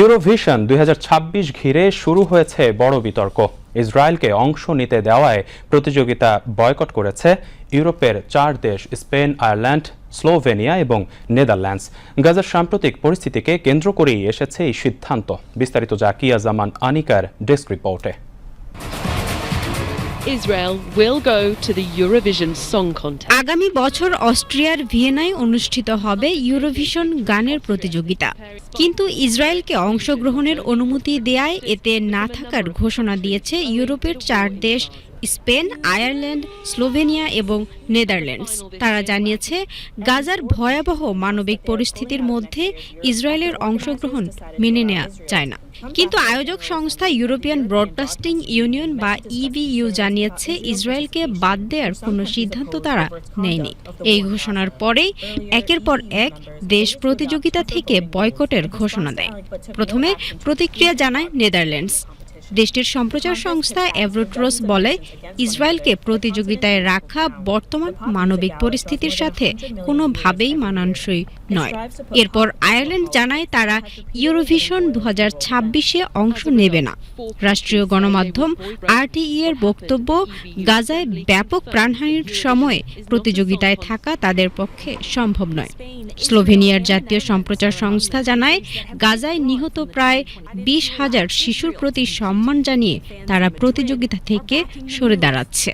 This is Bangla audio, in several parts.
ইউরোভিশন দুই হাজার ছাব্বিশ ঘিরে শুরু হয়েছে বড় বিতর্ক। ইসরায়েলকে অংশ নিতে দেওয়ায় প্রতিযোগিতা বয়কট করেছে ইউরোপের চার দেশ, স্পেন, আয়ারল্যান্ড, স্লোভেনিয়া এবং নেদারল্যান্ডস। গাজার সাম্প্রতিক পরিস্থিতিকে কেন্দ্র করেই এসেছে এই সিদ্ধান্ত। বিস্তারিত জাকিয়া জামান আনিকার ডেস্ক রিপোর্টে। Israel will go to the. আগামী বছর অস্ট্রিয়ার ভিয়েনায় অনুষ্ঠিত হবে ইউরোভিশন গানের প্রতিযোগিতা। কিন্তু ইসরায়েলকে অংশগ্রহণের অনুমতি দেয়ায় এতে না থাকার ঘোষণা দিয়েছে ইউরোপের চার দেশ, স্পেন, আয়ারল্যান্ড, স্লোভেনিয়া এবং নেদারল্যান্ডস। তারা জানিয়েছে, গাজার ভয়াবহ মানবিক পরিস্থিতির মধ্যে ইসরায়েলের অংশগ্রহণ মেনে নেওয়া যায় না। কিন্তু আয়োজক সংস্থা ইউরোপিয়ান ব্রডকাস্টিং ইউনিয়ন বা ইবিইউ জানিয়েছে, ইসরায়েলকে বাদ দেওয়ার কোনো সিদ্ধান্ত তারা নেয়নি। এই ঘোষণার পরেই একের পর এক দেশ প্রতিযোগিতা থেকে বয়কটের ঘোষণা দেয়। প্রথমে প্রতিক্রিয়া জানায় নেদারল্যান্ডস। দেশটির সম্প্রচার সংস্থা এভরোট্রোস বলে, ইসরায়েলকে প্রতিযোগিতায় রাখা বর্তমান মানবিক পরিস্থিতির সাথে কোনোভাবেই মানানসই নয়। এরপর আয়ারল্যান্ড জানায় তারা ইউরোভিশন দু হাজার ছাব্বিশে অংশ নেবে না। রাষ্ট্রীয় গণমাধ্যম আরটিই এর বক্তব্য, গাজায় ব্যাপক প্রাণহানির সময়ে প্রতিযোগিতায় থাকা তাদের পক্ষে সম্ভব নয়। স্লোভেনিয়ার জাতীয় সম্প্রচার সংস্থা জানায়, গাজায় নিহত প্রায় বিশ হাজার শিশুর প্রতি সম্মান জানিয়ে তারা প্রতিযোগিতা থেকে সরে দাঁড়াচ্ছে।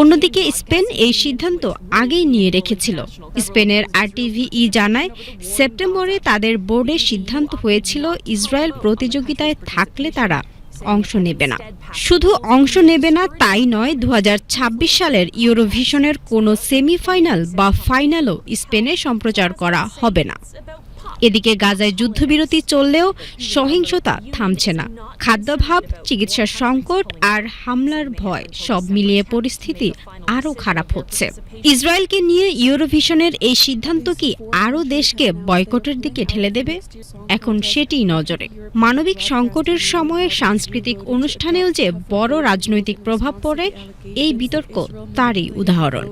অন্যদিকে স্পেন এই সিদ্ধান্ত আগেই নিয়ে রেখেছিল। স্পেনের আরটিভিই জানায়, সেপ্টেম্বরে তাদের বোর্ডে সিদ্ধান্ত হয়েছিল ইসরায়েল প্রতিযোগিতায় থাকলে তারা অংশ নেবে না। শুধু অংশ নেবে না, তাই নয় দু সালের ইউরোভিশনের কোনো সেমিফাইনাল বা ফাইনালও স্পেনে সম্প্রচার করা হবে না। এদিকে গাজায় যুদ্ধবিরতি চললেও সহিংসতা থামছে না। খাদ্যাভাব, চিকিৎসার সংকট আর হামলার ভয় সব মিলিয়ে পরিস্থিতি আরও খারাপ হচ্ছে। ইসরায়েলকে নিয়ে ইউরোভিশনের এই সিদ্ধান্ত কি আরও দেশকে বয়কটের দিকে ঠেলে দেবে? এখন সেটি নজরে। মানবিক সংকটের সময়ে সাংস্কৃতিক অনুষ্ঠানেও যে বড় রাজনৈতিক প্রভাব পড়ে, এই বিতর্ক তারই উদাহরণ।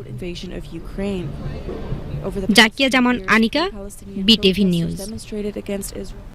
Zakia Zaman Anika BTV news